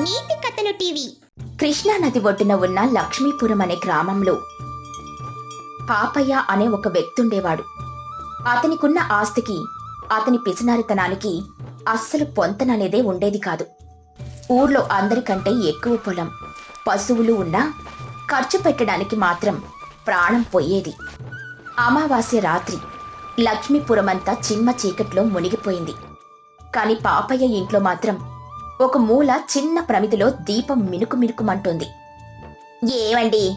నీతి కథలు టీవీ. కృష్ణా నది ఒడ్డున ఉన్న లక్ష్మీపురం అనే గ్రామంలో పాపయ్య అనే ఒక వ్యక్తి ఉండేవాడు అతనికున్న ఆస్తికి అతని పిసినారితనానికి అస్సలు పొంతననేదే ఉండేది కాదు. ఊర్లో అందరికంటే ఎక్కువ పొలం పశువులు ఉన్నా ఖర్చు పెట్టడానికి మాత్రం ప్రాణం పోయేది. అమావాస్య రాత్రి లక్ష్మీపురం అంతా చిమ్మ చీకట్లో మునిగిపోయింది. కాని పాపయ్య ఇంట్లో మాత్రం ఒక మూల చిన్న ప్రమిదిలో దీపం మినుకు మినుకుమంటోంది. ఏమండి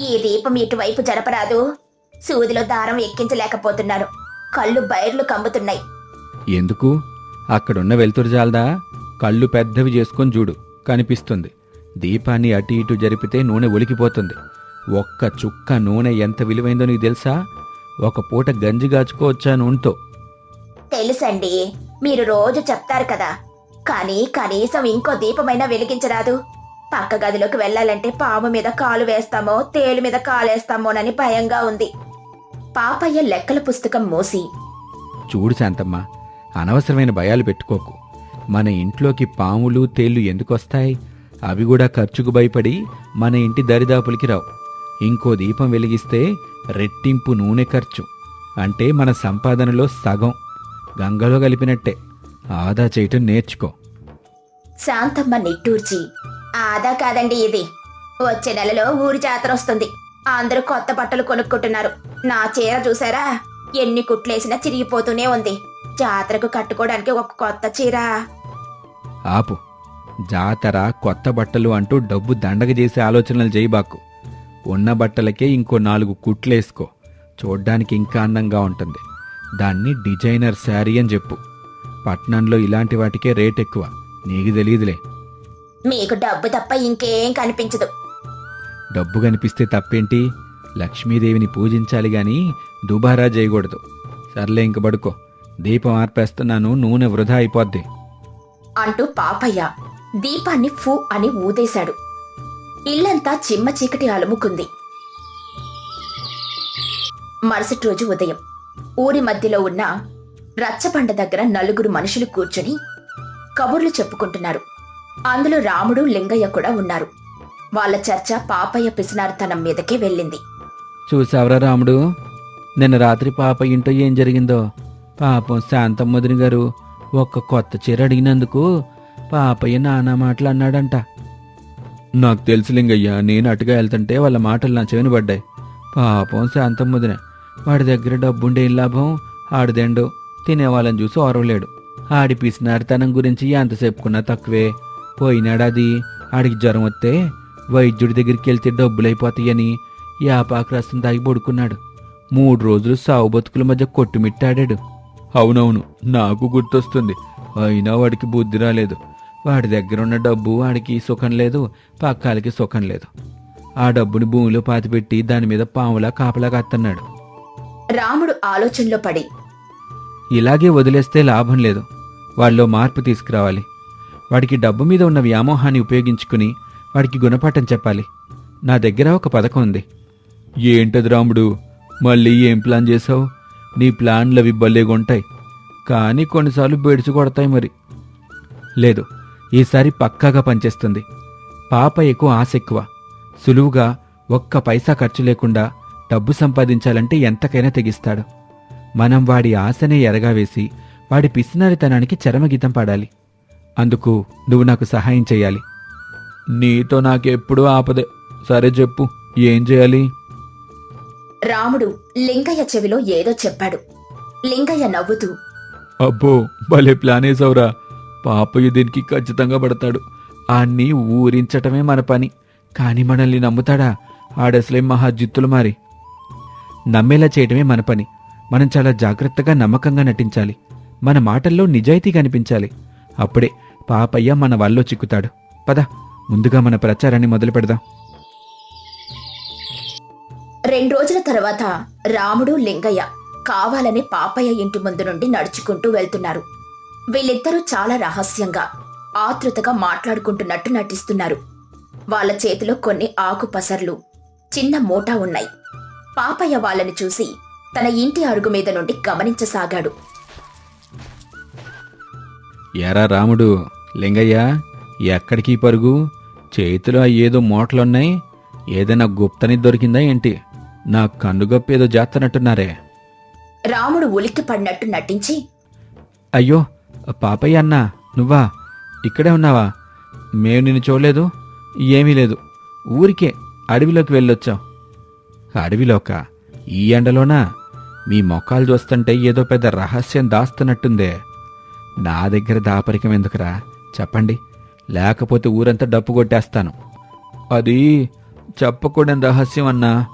ఈ దీపం ఇటువైపు జరపరాదు? సూదిలో దారం ఎక్కించలేకపోతున్నాను. కళ్ళు బైర్లు కమ్ముతున్నాయి. ఎందుకు? అక్కడున్న వెలుతురు జాలదా? కళ్ళు పెద్దవి చేసుకొని చూడు. కనిపిస్తుంది. దీపాన్ని అటు ఇటు జరిపితే నూనె ఒలికిపోతుంది. ఒక్క చుక్క నూనె ఎంత విలువైందో నీకు తెలుసా? ఒక పూట గంజి గాచుకోవచ్చా నూనెతో. తెలుసండి. మీరు రోజు చెప్తారు కదా కానీ కనీసం ఇంకో దీపమైనా వెలిగించరాదు. పక్క గదిలోకి వెళ్ళాలంటే పాము మీద కాలు వేస్తామో తేలు మీద కాలేస్తామోనని భయంగా ఉంది. పాపయ్య లెక్కల పుస్తకం మూసి చూడు శాంతమ్మ అనవసరమైన భయాలు పెట్టుకోకు. మన ఇంట్లోకి పాములు తేళ్ళు ఎందుకొస్తాయి? అవి కూడా ఖర్చుకు భయపడి మన ఇంటి దరిదాపులకి రావు. ఇంకో దీపం వెలిగిస్తే రెట్టింపు నూనె ఖర్చు. అంటే మన సంపాదనలో సగం. గంగలో కలిపినట్టే. ఆదా చేయటం నేర్చుకో. శాంతమ్మ నిట్టూర్చి. ఆదా కాదండి ఇది. వచ్చే నెలలో ఊరి జాతర వస్తుంది. అందరూ కొత్త బట్టలు కొనుక్కుంటున్నారు. నా చీర చూసారా? ఎన్ని కుట్లేసినా చిరిగిపోతూనే ఉంది. జాతరకు కట్టుకోవడానికి ఒక కొత్త చీర. ఆపు. జాతర కొత్త బట్టలు అంటూ డబ్బు దండగ చేసే ఆలోచనలు చేయబాకు ఉన్న బట్టలకే ఇంకో నాలుగు కుట్లేసుకో. చూడ్డానికి ఇంకా అందంగా ఉంటుంది. దాన్ని డిజైనర్ శారీ అని చెప్పు. పట్నంలో ఇలాంటి వాటికే రేట్ ఎక్కువ. నీకు తెలియదులే మీకు డబ్బు తప్ప ఇంకేం కనిపించదు. డబ్బు కనిపిస్తే తప్పేంటి? లక్ష్మీదేవిని పూజించాలి గాని దుబారా చేయకూడదు. సర్లే ఇంక పడుకో. దీపం ఆర్పేస్తున్నాను నూనె వృధా అయిపోద్ది. అంటూ పాపయ్య దీపాన్ని ఫూ అని ఊదేశాడు. ఇల్లంతా చిమ్మ చీకటి అలుముకుంది. మరుసటి రోజు ఉదయం. ఊరి మధ్యలో ఉన్న రచ్చబండ దగ్గర నలుగురు మనుషులు కూర్చొని కబుర్లు చెప్పుకుంటున్నారు. అందులో రాముడు లింగయ్య కూడా ఉన్నారు. వాళ్ళ చర్చ పాపయ్య పిసినారితనం మీదకే వెళ్ళింది. చూసావరా రాముడు? నిన్న రాత్రి పాప ఇంట్లో ఏం జరిగిందో? పాపం శాంతమ్మదిని గారు ఒక్క కొత్త చీర అడిగినందుకు పాపయ్య నానా మాటలు అన్నాడంట. నాకు తెలుసు లింగయ్య నేను అటుగా వెళ్తుంటే వాళ్ళ మాటలు నా చెవిని పడ్డాయి. పాపం శాంతమ్మదిన వాడి దగ్గర డబ్బుండే లాభం? ఆడిదెండు. తినేవాళ్ళని చూసి ఓరవలేడు ఆడి పిసినారితనం గురించి ఎంత చెప్పుకున్నా తక్కువే. పోయినాడది ఆడికి జ్వరం వస్తే వైద్యుడి దగ్గరికి వెళ్తే డబ్బులైపోతాయని యాపాకు రసం తాగి పడుకున్నాడు. మూడు రోజులు సావు బతుకుల మధ్య కొట్టుమిట్టాడాడు. అవునవును నాకు గుర్తొస్తుంది. అయినా వాడికి బుద్ధి రాలేదు. వాడి దగ్గర ఉన్న డబ్బు వాడికి సుఖం లేదు పక్కాలకి సుఖం లేదు. ఆ డబ్బుని భూమిలో పాతిపెట్టి దాని మీద పాములా కాపలా కత్తన్నాడు. రాముడు ఆలోచనలో పడి ఇలాగే వదిలేస్తే లాభం లేదు. వాళ్ళలో మార్పు తీసుకురావాలి. వాడికి డబ్బు మీద ఉన్న వ్యామోహాన్ని ఉపయోగించుకుని వాడికి గుణపాఠం చెప్పాలి. నా దగ్గర ఒక పథకం ఉంది. ఏంటది రాముడు? మళ్ళీ ఏం ప్లాన్ చేసావు నీ ప్లాన్లు అవి భలేగుంటాయి కానీ కొన్నిసార్లు బెడిచి కొడతాయి మరి. లేదు ఈసారి పక్కాగా పనిచేస్తుంది. పాప ఎక్కువ ఆశ ఎక్కువ. సులువుగా ఒక్క పైసా ఖర్చు లేకుండా డబ్బు సంపాదించాలంటే ఎంతకైనా తెగిస్తాడు. మనం వాడి ఆశనే ఎరగావేసి వాడి పిసినారితనానికి చరమగీతం పాడాలి. అందుకు నువ్వు నాకు సహాయం చేయాలి నీతో నాకెప్పుడూ ఆపదే. సరే చెప్పు ఏం చేయాలి? రాముడు లింగయ్య చెవిలో ఏదో చెప్పాడు. లింగయ్య నవ్వుతూ అబ్బో భలే ప్లాన్ వేసావురా. పాపయ్య దీనికి ఖచ్చితంగా పడతాడు. ఆన్ని ఊరించటమే మన పని. కాని మనల్ని నమ్ముతాడా? ఆడసలే మహా జిత్తులు మారి. నమ్మేలా చేయటమే మన పని. మనం చాలా జాగ్రత్తగా నమ్మకంగా నటించాలి. మన మాటల్లో నిజాయితీ కనిపించాలి. అప్పుడే పాపయ్య మన వల్లో చిక్కుతాడు. పద ముందుగా మన ప్రచారాన్ని మొదలు పెడదాం. రెండు రోజుల తర్వాత రాముడు లింగయ్య కావాలని పాపయ్య ఇంటి ముందు నుండి నడుచుకుంటూ వెళ్తున్నారు. వీళ్ళిద్దరూ చాలా రహస్యంగా ఆతృతగా మాట్లాడుకుంటున్నట్టు నటిస్తున్నారు. వాళ్ళ చేతిలో కొన్ని ఆకు పసర్లు చిన్న మూటా ఉన్నాయి. పాపయ్య వాళ్ళని చూసి తన ఇంటి అరుగు మీద నుండి గమనించసాగాడు. ఎరా రాముడు లింగయ్య ఎక్కడికి ఈ పరుగు? చేతిలో ఏదో మూటలున్నాయి. ఏదైనా గుప్తని దొరికిందా ఏంటి? నా కన్నుగొప్ప ఏదో చేస్తున్నట్టున్నారే రాముడు ఉలిక్కి పడినట్టు నటించి అయ్యో పాపయ్య అన్నా నువ్వా? ఇక్కడే ఉన్నావా? మేము నిన్ను చూడలేదు ఏమీ లేదు. ఊరికే అడవిలోకి వెళ్ళొచ్చాం. అడవిలోక? ఈ ఎండలోనా? మీ మొఖాలు చూస్తుంటే ఏదో పెద్ద రహస్యం దాస్తున్నట్టుందే. నా దగ్గర దాపరికం ఎందుకురా? చెప్పండి. లేకపోతే ఊరంతా డప్పు కొట్టేస్తాను. అది చెప్పకూడని రహస్యం అన్నా.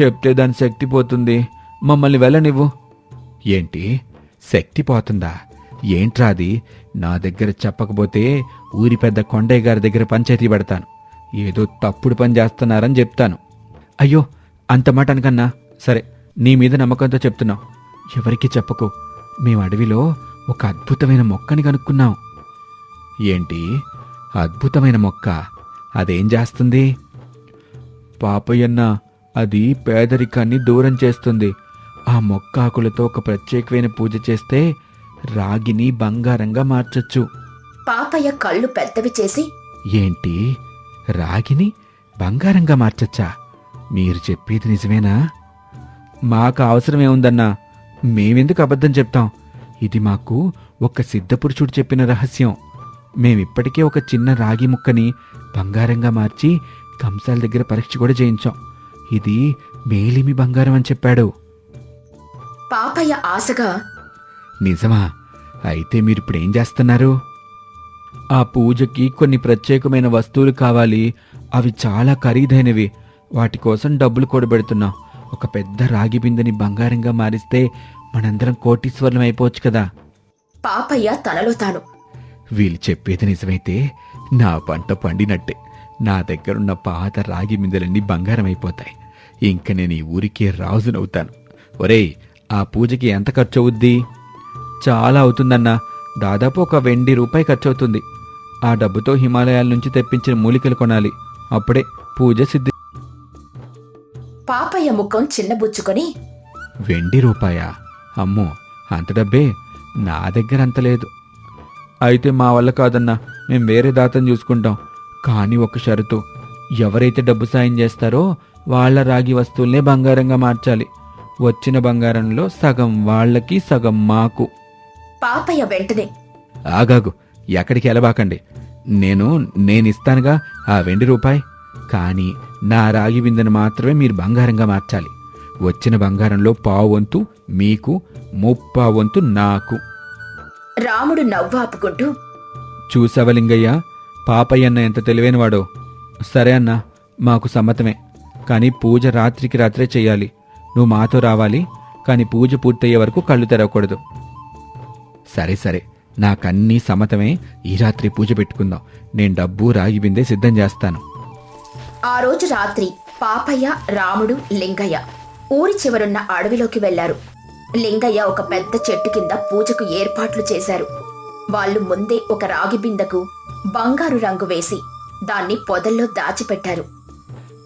చెప్తే దాని శక్తి పోతుంది. మమ్మల్ని వెళ్ళనివ్వు. ఏంటి? శక్తి పోతుందా? ఏంట్రా అది? నా దగ్గర చెప్పకపోతే ఊరి పెద్ద కొండయ్య గారి దగ్గర పంచాయతీ పెడతాను. ఏదో తప్పుడు పని చేస్తున్నారని చెప్తాను. అయ్యో అంత మాట అనకన్నా. సరే. నీ మీద నమ్మకంతో చెప్తున్నాం ఎవరికి చెప్పకు. మేము అడవిలో ఒక అద్భుతమైన మొక్కని కనుక్కున్నాం. ఏంటి? అద్భుతమైన మొక్క. అదేం చేస్తుంది? పాపయ్యన్న అది పేదరికాన్ని దూరం చేస్తుంది. ఆ మొక్క ఆకులతో ఒక ప్రత్యేకమైన పూజ చేస్తే రాగిని బంగారంగా మార్చొచ్చు. పాపయ్య కళ్ళు పెద్దవి చేసి ఏంటి? రాగిని బంగారంగా మార్చచ్చా? మీరు చెప్పేది నిజమేనా? మాకు అవసరమేముందన్నా మేమెందుకు అబద్ధం చెప్తాం? ఇది మాకు ఒక సిద్ధపురుషుడు చెప్పిన రహస్యం. మేమిప్పటికే ఒక చిన్న రాగి ముక్కని బంగారంగా మార్చి కంసాల దగ్గర పరీక్ష కూడా చేయించాం. ఇది మేలిమి బంగారం అని చెప్పాడు. పాపయ్య ఆశగా నిజమా? అయితే మీరిప్పుడు ఏం చేస్తున్నారు? ఆ పూజకి కొన్ని ప్రత్యేకమైన వస్తువులు కావాలి. అవి చాలా ఖరీదైనవి. వాటి కోసం డబ్బులు కూడబెడుతున్నాం. ఒక పెద్ద రాగి బిందెని బంగారంగా మారిస్తే మనందరం కోటీశ్వరులం అయిపోవచ్చు కదా. పాపయ్య తనలో తాను. వీళ్ళు చెప్పేది నిజమైతే నా పంట పండినట్టే. నా దగ్గరున్న పాత రాగి మిందెలన్నీ బంగారం అయిపోతాయి ఇంక నేను ఈ ఊరికే రాజునవుతాను. ఒరేయ్ ఆ పూజకి ఎంత ఖర్చు అవుద్ది చాలా అవుతుందన్నా. దాదాపు ఒక వెండి రూపాయి ఖర్చు అవుతుంది ఆ డబ్బుతో హిమాలయాల నుంచి తెప్పించిన మూలికలు కొనాలి. అప్పుడే పూజ సిద్ధి పాపయ్య ముఖం చిన్నబుచ్చుకొని వెండి రూపాయా? అమ్మో అంత డబ్బే. నా దగ్గర అంత లేదు. అయితే మా వల్ల కాదన్నా మేం వేరే దాతను చూసుకుంటాం. కానీ ఒక షరతు. ఎవరైతే డబ్బు సాయం చేస్తారో వాళ్ళ రాగి వస్తువుల్నే బంగారంగా మార్చాలి. వచ్చిన బంగారంలో సగం వాళ్ళకి సగం మాకు. పాపయ్య వెంటనే ఆగాగు ఎక్కడికి వెళ్ళబాకండి. నేను నేనిస్తానుగా ఆ వెండి రూపాయి. కానీ నా రాగి బిందెను మాత్రమే మీరు బంగారంగా మార్చాలి. వచ్చిన బంగారంలో పావు వంతు మీకు ముప్పా వంతు నాకు. రాముడు నవ్వు ఆపుకుంటూ చూసావలింగయ్య పాపయ్యన్న ఎంత తెలివైనవాడో. సరే అన్నా మాకు సమ్మతమే. కానీ పూజ రాత్రికి రాత్రే చెయ్యాలి నువ్వు మాతో రావాలి కానీ పూజ పూర్తయ్యే వరకు కళ్ళు తెరవకూడదు. సరే సరే. నాకన్నీ సమ్మతమే. ఈ రాత్రి పూజ పెట్టుకుందాం. నేను డబ్బు రాగి బిందె సిద్ధం చేస్తాను. ఆ రోజు రాత్రి పాపయ్య రాముడు లింగయ్య ఊరి చివరున్న అడవిలోకి వెళ్ళారు. లింగయ్య ఒక పెద్ద చెట్టు కింద పూజకు ఏర్పాట్లు చేశారు. వాళ్ళు ముందే ఒక రాగి బిందెకు బంగారు రంగు వేసి దాన్ని పొదల్లో దాచిపెట్టారు.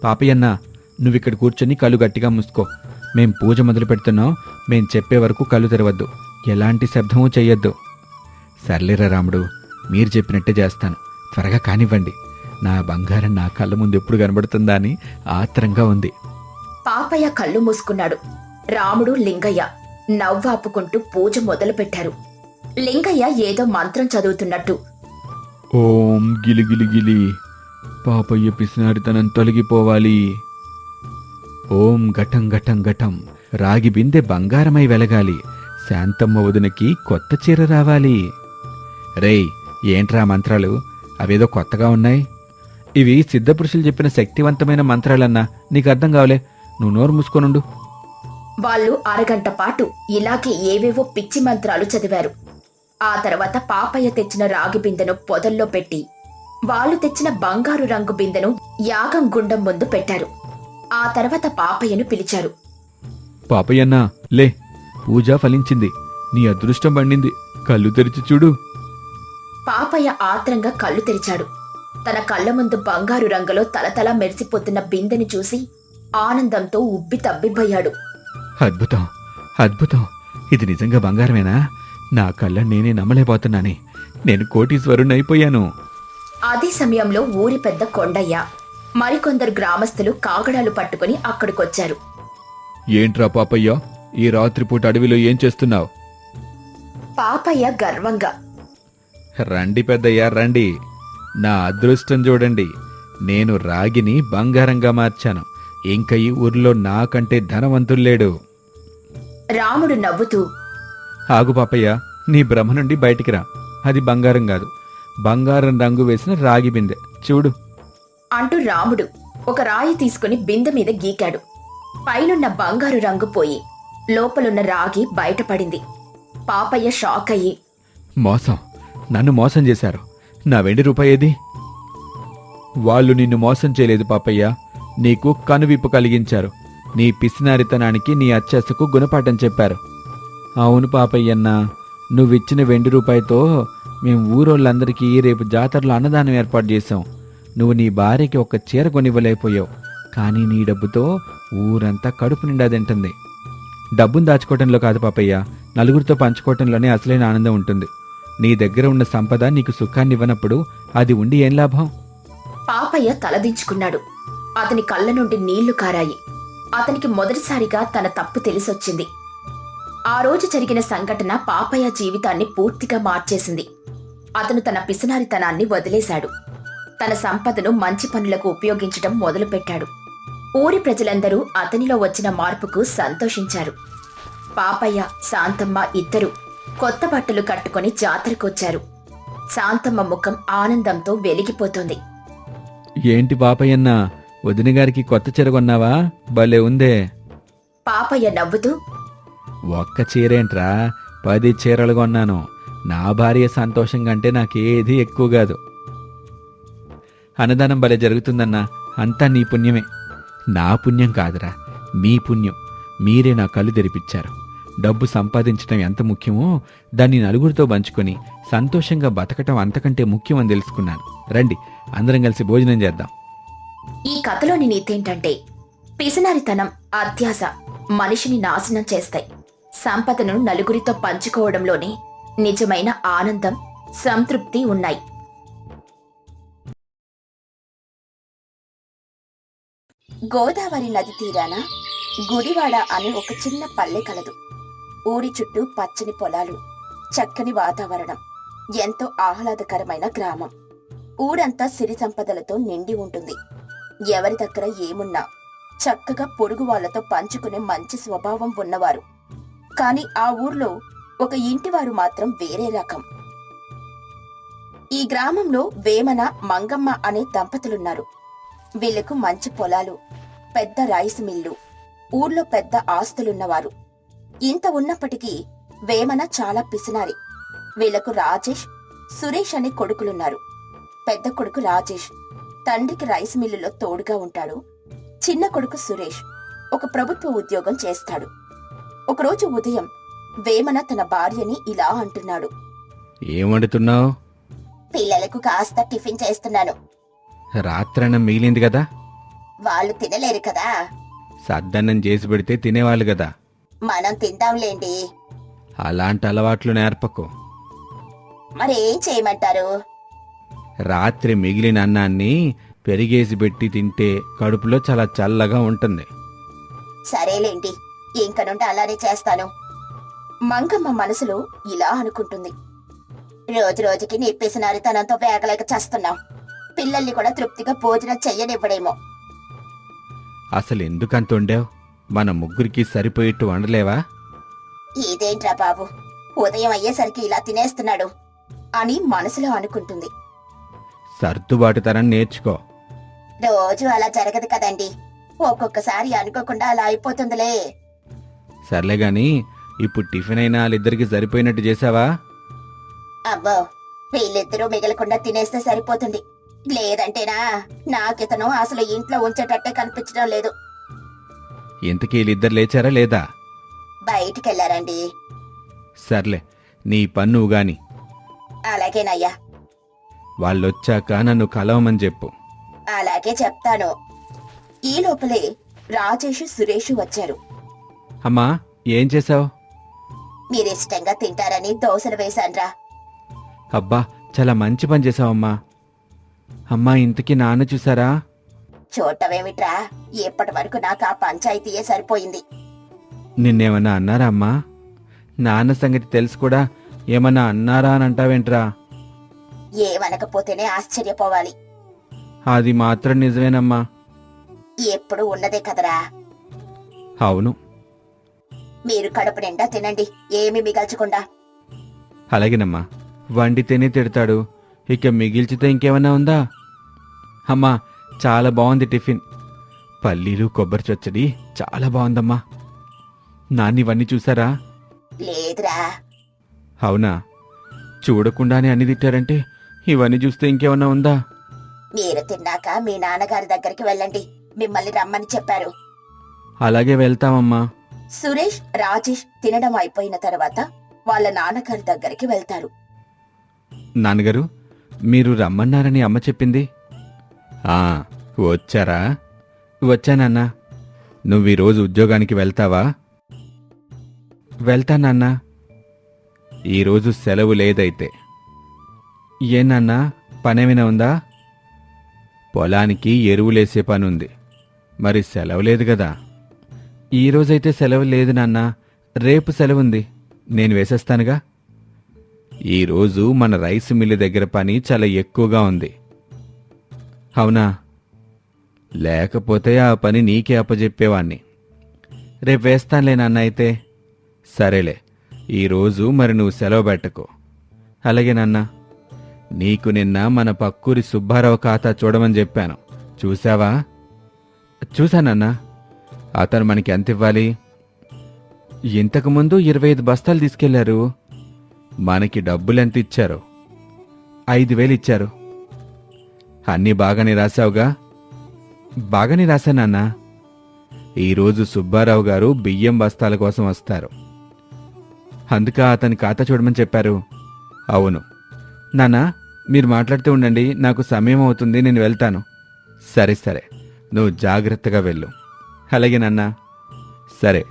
పాపయ్యన్న నువ్విక్కడ కూర్చొని కళ్ళు గట్టిగా మూసుకో. మేం పూజ మొదలు పెడుతున్నాం మేం చెప్పే వరకు కళ్ళు తెరవద్దు. ఎలాంటి శబ్దమూ చెయ్యొద్దు. సర్లేరా రాముడు మీరు చెప్పినట్టే చేస్తాను. త్వరగా కానివ్వండి. నా బంగారం నా కళ్ళ ముందు ఎప్పుడు కనబడుతుందా అని ఆత్రంగా ఉంది. పాపయ్య కళ్ళు మూసుకున్నాడు. రాముడు లింగయ్య నవ్వాపుకుంటూ పూజ మొదలుపెట్టారు. లింగయ్య ఏదో మంత్రం చదువుతున్నట్టు. ఓం గిలిగిలి గిలి పాపయ్య పిసినారితనం తొలగిపోవాలి. ఓం ఘటం ఘటం ఘటం రాగి బిందె బంగారమై వెలగాలి. శాంతమ్మ వదినకి కొత్త చీర రావాలి. రేయ్ ఏంట్రా మంత్రాలు? అవేదో కొత్తగా ఉన్నాయి? ఇవి సిద్ధపురుషులు చెప్పిన శక్తివంతమైన మంత్రాలన్నా నీకు అర్థం కావలే. నువ్వు నోరు మూసుకొనుండు. వాళ్ళు అరగంట పాటు ఇలాగే ఏవేవో పిచ్చి మంత్రాలు చదివారు. ఆ తర్వాత పాపయ్య తెచ్చిన రాగి బిందెను పొదల్లో పెట్టి వాళ్ళు తెచ్చిన బంగారు రంగు బిందెను యాగం గుండం ముందు పెట్టారు. ఆ తర్వాత పాపయ్యను పిలిచారు. పాపయ్యన్నా లే పూజ ఫలించింది. నీ అదృష్టం పండింది. కళ్ళు తెరిచి చూడు. పాపయ్య ఆత్రంగా కళ్ళు తెరిచాడు. తన కళ్ళ ముందు బంగారు రంగులో తలతల మెరిసిపోతున్న బిందెని చూసి ఆనందంతో ఉబ్బి తబ్బిబ్బయ్యాడు. అద్భుతం అద్భుతం. ఇది నిజంగా బంగారమేనా? నా కళ్ళ నేనే నమ్మలేకపోతున్నానే. నేను కోటీశ్వరుణ్ణి అయిపోయాను. అదే సమయంలో ఊరి పెద్ద కొండయ్య మరికొందరు గ్రామస్తులు కాగడాలు పట్టుకుని అక్కడికొచ్చారు. ఏంట్రా పాపయ్య? ఈ రాత్రిపూట అడవిలో ఏం చేస్తున్నావు? పాపయ్య గర్వంగా రండి పెద్దయ్య రండి. నా అదృష్టం చూడండి. నేను రాగిని బంగారంగా మార్చాను. ఇంక ఈ ఊర్లో నాకంటే ధనవంతులు లేడు. రాముడు నవ్వుతూ ఆగు పాపయ్య నీ భ్రమ నుండి బయటికి రా. అది బంగారం కాదు. బంగారం రంగు వేసిన రాగి బిందె. చూడు. అంటూ రాముడు ఒక రాయి తీసుకుని బిందె మీద గీకాడు. పైనున్న బంగారు రంగు పోయి లోపలున్న రాగి బయటపడింది. పాపయ్య షాక్ అయ్యి మోసం. నన్ను మోసం చేశారు. నా వెండి రూపాయి వాళ్ళు నిన్ను మోసం చేయలేదు పాపయ్య. నీకు కనువిప్పు కలిగించారు. నీ పిసినారితనానికి నీ అత్యాశకు గుణపాఠం చెప్పారు. అవును పాపయ్యన్న నువ్విచ్చిన వెండి రూపాయితో మేం ఊరోళ్ళందరికీ రేపు జాతరలో అన్నదానం ఏర్పాటు చేశాం. నువ్వు నీ భార్యకి ఒక చీర కొనివ్వలేకపోయావు. కానీ నీ డబ్బుతో ఊరంతా కడుపు నిండా తింటుంది. డబ్బును దాచుకోవటంలో కాదు పాపయ్య. నలుగురితో పంచుకోవటంలోనే అసలైన ఆనందం ఉంటుంది. నీ దగ్గర ఉన్న సంపద నీకు సుఖాన్ని ఇవ్వనప్పుడు అది ఉండి ఏం లాభం? పాపయ్య తలదించుకున్నాడు. అతని కళ్ళ నుండి నీళ్ళు కారాయి. అతనికి మొదటిసారిగా తన తప్పు తెలిసొచ్చింది. ఆ రోజు జరిగిన సంఘటన పాపయ్య జీవితాన్ని పూర్తిగా మార్చేసింది. అతను తన పిసినారితనాన్ని వదిలేశాడు. తన సంపదను మంచి పనులకు ఉపయోగించడం మొదలుపెట్టాడు. ఊరి ప్రజలందరూ అతనిలో వచ్చిన మార్పుకు సంతోషించారు. పాపయ్య శాంతమ్మ ఇద్దరు కొత్త బట్టలు కట్టుకొని జాతరకొచ్చారు. శాంతమ్మ ముఖం ఆనందంతో వెలిగిపోతుంది. ఏంటి పాపయ్యన్న వదిన గారికి కొత్త చీర కొన్నావా? భలే ఉందే. పాపయ్య నవ్వుతూ ఒక్క చీరేంట్రా పది చీరలు కొన్నాను. నా భార్య సంతోషం కంటే నాకేది ఎక్కువ కాదు. అన్నదానం భలే జరుగుతుందన్నా అంతా నీ పుణ్యమే. నా పుణ్యం కాదురా మీ పుణ్యం. మీరే నా కళ్ళు తెరిపించారు. డబ్బు సంపాదించడం ఎంత ముఖ్యమో దాన్ని నలుగురితో పంచుకొని సంతోషంగా బతకటం అంతకంటే ముఖ్యమని తెలుసుకున్నాను. రండి అందరం కలిసి భోజనం చేద్దాం. ఈ కథలోని నీతేంటంటే పిసినారితనం అత్యాస మనిషిని నాశనం చేస్తాయి. సంపదను నలుగురితో పంచుకోవడంలోనే నిజమైన ఆనందం సంతృప్తి ఉన్నాయి. గోదావరి నది తీరాన గుడివాడ అనే ఒక చిన్న పల్లె కలదు. ఊరి చుట్టూ పచ్చని పొలాలు చక్కని వాతావరణం ఎంతో ఆహ్లాదకరమైన గ్రామం. ఊరంతా సిరి సంపదలతో నిండి ఉంటుంది. ఎవరి దగ్గర ఏమున్నా చక్కగా పొరుగు వాళ్ళతో పంచుకునే మంచి స్వభావం ఉన్నవారు. కాని ఆ ఊర్లో ఒక ఇంటివారు మాత్రం వేరే రకం. ఈ గ్రామంలో వేమన మంగమ్మ అనే దంపతులున్నారు. వీళ్ళకు మంచి పొలాలు పెద్ద రైస్ మిల్లు ఊర్లో పెద్ద ఆస్తులున్నవారు. ఇంత ఉన్నప్పటికీ వేమన చాలా పిసినారి. వీళ్ళకు రాజేష్ సురేష్ అనే కొడుకులున్నారు. పెద్ద కొడుకు రాజేష్. తండ్రికి రైస్ మిల్లులో తోడుగా ఉంటాడు. చిన్న కొడుకు సురేష్. ఒక ప్రభుత్వ ఉద్యోగం చేస్తాడు. ఒకరోజు ఉదయం వేమన తన భార్యని ఇలా అంటున్నాడు. ఏం వండుతున్నావు? పిల్లలకు కాస్త టిఫిన్ చేస్తున్నాను. రాత్రన్నం మిగిలింది కదా? వాళ్ళు తినలేరు కదా? సద్దన్నం చేసి పెడితే తినేవాళ్ళు కదా? మనం తిందాంలేండి. అలాంటి అలవాట్లు నేర్పకు. మరేం చేయమంటారు? రాత్రి మిగిలిన అన్నాన్ని పెరిగేసి పెట్టి తింటే కడుపులో చాలా చల్లగా ఉంటుంది. సరేలేండి ఇంక నుండి అలానే చేస్తాను. మంగమ్మ మనసులో ఇలా అనుకుంటుంది. రోజు రోజుకి నీ పిసినారితనంతో వేగలేక చేస్తున్నాం. పిల్లల్ని కూడా తృప్తిగా భోజనం చెయ్యనివ్వడేమో. అసలు ఎందుకంత వండావు? మన ముగ్గురికి సరిపోయేట్టు వండలేవా? ఇదేంట్రా బాబు? ఉదయం అయ్యేసరికి ఇలా తినేస్తున్నాడు అని మనసులో అనుకుంటుంది. సర్దుబాటుతనం నేర్చుకో. రోజు అలా జరగదు కదండి. ఒక్కొక్కసారి అనుకోకుండా అలా అయిపోతుందిలే. సర్లే గాని ఇప్పుడు టిఫిన్ అయినా వాళ్ళిద్దరికి సరిపోయినట్టు చేసావా? అబ్బో వీళ్ళిద్దరూ మిగలకుండా తినేస్తే సరిపోతుంది. లేదంటేనా నాకితను అసలు ఇంట్లో ఉంచేటట్టే కనిపించడం లేదు. ఇంతకీ వీళ్ళిద్దరు లేచారా లేదా? బయటికెళ్ళారండి. సర్లే నీ పన్నువు గాని అలాగేనయ్యా వాళ్ళొచ్చాక నన్ను కలవమని చెప్పు. అలాగే చెప్తాను. ఈ లోపలే రాజేష్ సురేష్ వచ్చారు. అమ్మా ఏం చేసావు మీరిష్టంగా తింటారని దోశలు వేశాన్రా. అబ్బా చాలా మంచి పని చేసావమ్మా అమ్మా ఇంతకీ నాన్న చూసారా చూడటమేమిట్రా ఇప్పటి వరకు నాకు ఆ పంచాయతీయే సరిపోయింది. నిన్నేమన్నా అన్నారా అమ్మా? నాన్న సంగతి తెలుసు కూడా ఏమన్నా అన్నారా అని అంటావేంట్రా? ఏమనకపోతేనే ఆశ్చర్యపోవాలి. అది మాత్రం నిజమేనమ్మా. ఎప్పుడు ఉన్నదే కదరా? అవును. మీరు కడుపు నిండా తినండి ఏమి మిగల్చకుండా. అలాగేనమ్మా. వండితేనే తిడతాడు. ఇక మిగిల్చితే ఇంకేమన్నా ఉందా? అమ్మా చాలా బాగుంది టిఫిన్. పల్లీలు కొబ్బరి చచ్చడి చాలా బాగుందమ్మా. నాన్న ఇవన్నీ చూసారా? లేదురా. అవునా? చూడకుండానే అన్ని తిట్టారంటే ఇవన్నీ చూస్తే ఇంకేమన్నా ఉందా? మీరు తిన్నాక మీ నాన్నగారి దగ్గరికి వెళ్ళండి. మిమ్మల్ని రమ్మని చెప్పారు. అలాగే వెళ్తామమ్మా. సురేష్ రాజేష్ తినడం అయిపోయిన తర్వాత వాళ్ళ నాన్నగారి దగ్గరికి వెళ్తారు. నాన్నగారు మీరు రమ్మన్నారని అమ్మ చెప్పింది. ఆ వచ్చారా? వచ్చానన్నా. నువ్వు ఈరోజు ఉద్యోగానికి వెళ్తావా? వెళ్తానన్నా. ఈరోజు సెలవు లేదైతే. ఏనన్నా పనేమైనా ఉందా? పొలానికి ఎరువులేసే పనుంది. మరి సెలవు లేదు కదా. ఈరోజైతే సెలవు లేదు నాన్నా. రేపు సెలవుంది. నేను వేసేస్తానుగా. ఈరోజు మన రైస్ మిల్లు దగ్గర పని చాలా ఎక్కువగా ఉంది. అవునా? లేకపోతే ఆ పని నీకే అప్పజెప్పేవాణ్ణి. రేపు వేస్తానులే నాన్న అయితే. సరేలే ఈరోజు మరి నువ్వు సెలవు పెట్టకు. అలాగే నాన్న నీకు నిన్న మన పక్కూరి సుబ్బారావు ఖాతా చూడమని చెప్పాను. చూసావా చూశానన్నా అతను మనకి ఎంత ఇవ్వాలి? ఇంతకుముందు ఇరవై ఐదు బస్తాలు తీసుకెళ్ళారు. మనకి డబ్బులు ఎంత ఇచ్చారు? ఐదు వేలు ఇచ్చారు. అన్నీ బాగానే రాశావుగా? బాగానే రాశానన్నా ఈరోజు సుబ్బారావు గారు బియ్యం బస్తాల కోసం వస్తారు. అందుక అతని ఖాతా చూడమని చెప్పారు. అవును. నాన్నా మీరు మాట్లాడుతూ ఉండండి నాకు సమయం అవుతుంది నేను వెళ్తాను. సరే సరే. నువ్వు జాగ్రత్తగా వెళ్ళు. అలాగే నాన్నా. సరే.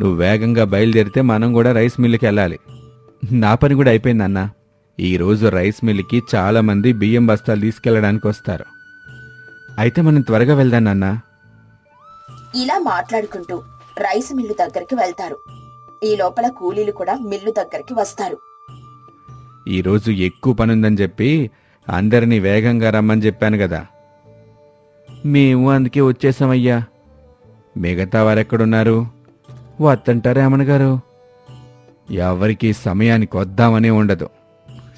నువ్వు వేగంగా బయలుదేరితే మనం కూడా రైస్ మిల్లుకి వెళ్ళాలి. నా పని కూడా అయిపోయిందన్నా ఈరోజు రైస్ మిల్లుకి చాలా మంది బియ్యం బస్తాలు తీసుకెళ్ళడానికి వస్తారు. అయితే మనం త్వరగా వెళ్దాం నాన్న. ఇలా మాట్లాడుకుంటూ రైస్ మిల్లు దగ్గరికి వెళ్తారు. ఈ లోపల కూలీలు కూడా మిల్లు దగ్గరికి వస్తారు. ఈరోజు ఎక్కువ పనుందని చెప్పి అందరినీ వేగంగా రమ్మని చెప్పాను కదా. మేము అందుకే వచ్చేసామయ్యా. మిగతా వారెక్కడున్నారు? వద్దంటారా రమణ గారు? ఎవరికి సమయానికి వద్దామనే ఉండదు.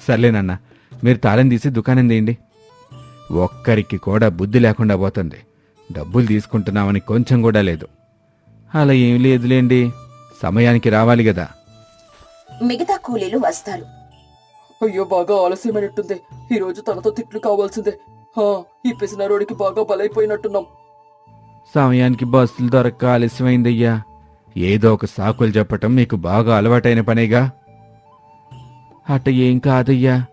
సర్లేనన్న మీరు తాళం తీసి దుకాణం తీయండి. ఒక్కరికి కూడా బుద్ధి లేకుండా పోతుంది. డబ్బులు తీసుకుంటున్నామని కొంచెం కూడా లేదు. అలా ఏం లేదులేండి సమయానికి రావాలి కదా. మిగతా కూలీలు వస్తారు. అయ్యో బాగా ఆలస్యమైనట్టుంది. ఈ రోజు తనతో తిట్లు కావాల్సిందే. హా, ఈ పిసినారోడికి బాగా బలైపోయినట్టున్నాం. సమయానికి బస్సులు దొరక్క ఆలస్యమైందయ్యా. ఏదో ఒక సాకులు చెప్పటం మీకు బాగా అలవాటైన పనేగా. అట్ట ఏం కాదయ్యా?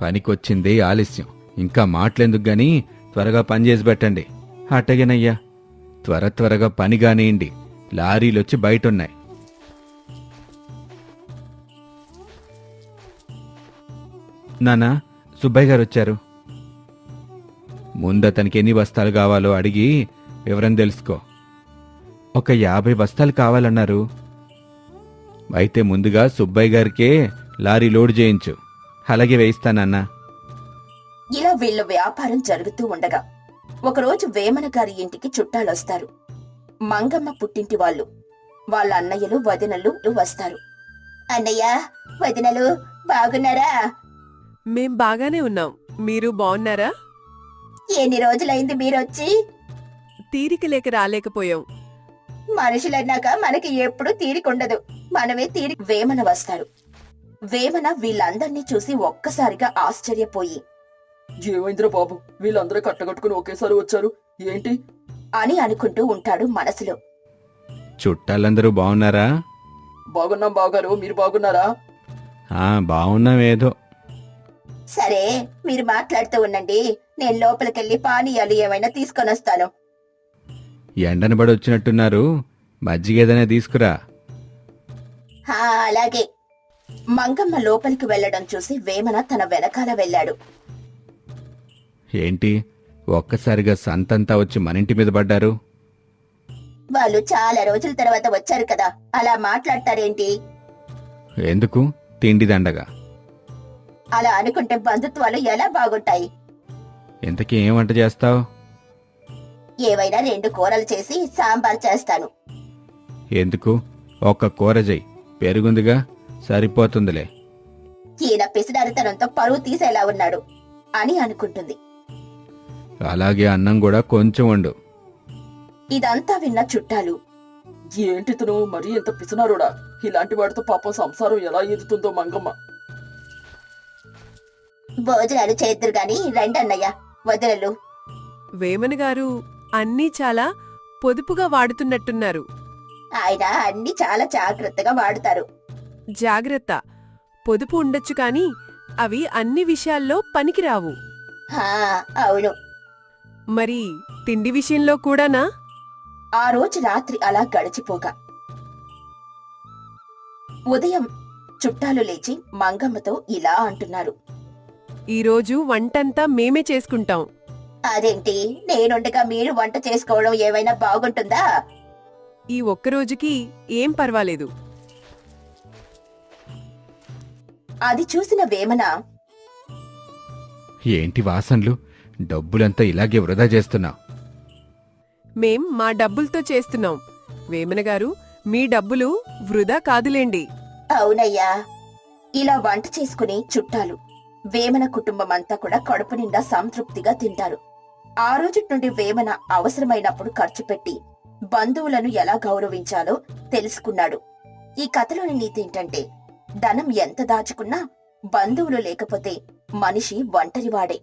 పనికొచ్చింది ఆలస్యం. ఇంకా మాటలెందుకు గాని? త్వరగా పని చేసి పెట్టండి. అట్టగేనయ్యా త్వర త్వరగా పని కానివ్వండి లారీలొచ్చి బయటున్నాయి. నానా సుబ్బయ్య గారు వచ్చారు. ముందు అతనికి ఎన్ని బస్తాలు కావాలో అడిగి వివరం తెలుసుకో. ఒక యాభై బస్తాలు కావాలన్నారు. అయితే ముందుగా సుబ్బయ్య గారికే లారీ లోడ్ చేయించు. అలాగే వేయిస్తానన్నా ఇలా వీళ్ళ వ్యాపారం జరుగుతూ ఉండగా ఒకరోజు వేమన గారి ఇంటికి చుట్టాలొస్తారు. మంగమ్మ పుట్టింటి వాళ్ళు వాళ్ళ అన్నయ్యలు వదినలు వస్తారు. అన్నయ్య వదినలు బాగున్నారా? మేం బాగానే ఉన్నాం. మీరు బాగున్నారా? ఎన్ని రోజులైంది మీరొచ్చి? తీరిక లేక రాలేకపోయాం. మనుషులన్నాక మనకి ఎప్పుడు తీరికుండదు మనమే తీరి వేమన వస్తారు. వేమన వీళ్ళందర్నీ చూసి ఒక్కసారిగా ఆశ్చర్యపోయి ఏమైందిరా బాబు? వీళ్ళందరూ కట్టగట్టుకుని ఒకేసారి వచ్చారు? ఏంటి? అని అనుకుంటూ ఉంటాడు మనసులో. చుట్టాలందరూ బాగున్నారా? బాగున్నాం బావగారు. మీరు బాగున్నారా? ఆ బాగున్నాం ఏదో. సరే మీరు మాట్లాడుతూ ఉండండి. నేను లోపలికెళ్ళి పానీయాలు ఏమైనా తీసుకొని వస్తాను ఎండన పడి వచ్చినట్టున్నారు. మజ్జిగ ఏదైనా తీసుకురా. హా, అలాగే. మంగమ్మ లోపలికి వెళ్ళడం చూసి వేమన తన వెనకాల వెళ్ళాడు. ఏంటి? ఒక్కసారిగా సంతంతా వచ్చి మన ఇంటి మీద పడ్డారు? వాళ్ళు చాలా రోజుల తర్వాత వచ్చారు కదా అలా మాట్లాడతారేంటి? ఎందుకు? తిండి దండగా. అలా అనుకుంటే బంధుత్వాలు ఎలా బాగుంటాయి? ఇంతకీ ఏం వంట చేస్తావు? ఏవైనా రెండు కూరలు చేసి సాంబార్ చేస్తాను. ఎందుకు? ఒక్క కూర చెయ్యి. పెరుగుందిగా? సరిపోతుందిలే. ఈయన పిసినారితనంతో పరువు తీసేలా ఉన్నాడు అని అనుకుంటుంది. అలాగే అన్నం కూడా కొంచెం వండు. ఇదంతా విన్న చుట్టాలు ఏంటి తను మరీ ఎంత పిసినారోడా? ఇలాంటి వాడితో పాపం సంసారం ఎలా ఎదుతుందో మంగమ్మ. భోజనాలు చేద్దరు గాని రండన్నయ్య వదలలు. వేమన గారు అన్నీ చాలా పొదుపుగా వాడుతున్నట్టున్నారు. ఆయన అన్ని చాలా జాగ్రత్తగా వాడుతారు. జాగ్రత్త. పొదుపు ఉండొచ్చు కానీ అవి అన్ని విషయాల్లో పనికిరావు. అవును. మరి తిండి విషయంలో కూడానా? ఆ రోజు రాత్రి అలా గడిచిపోగా ఉదయం చుట్టాలు లేచి మంగమ్మతో ఇలా అంటున్నారు. ఈరోజు వంటంతా మేమే చేసుకుంటాం. అదేంటి? నేనుండగా మీరు వంట చేసుకోవడం ఏమైనా బాగుంటుందా? ఈ ఒక్కరోజుకి ఏం పర్వాలేదు. అది చూసిన వేమన ఏంటి వాసనలు? డబ్బులంతా ఇలాగే వృధా చేస్తున్నావు మేం మా డబ్బులతో చేస్తున్నాం. వేమన గారు మీ డబ్బులు వృధా కాదులేండి. అవునయ్యా. ఇలా వంట చేసుకుని చుట్టాలు వేమన కుటుంబం అంతా కూడా కడుపు నిండా సంతృప్తిగా తింటారు. ఆ రోజు నుండి వేమన అవసరమైనప్పుడు ఖర్చు పెట్టి బంధువులను ఎలా గౌరవించాలో తెలుసుకున్నాడు. ఈ కథలోని నీతి ఏంటంటే ధనం ఎంత దాచుకున్నా బంధువులు లేకపోతే మనిషి ఒంటరివాడే.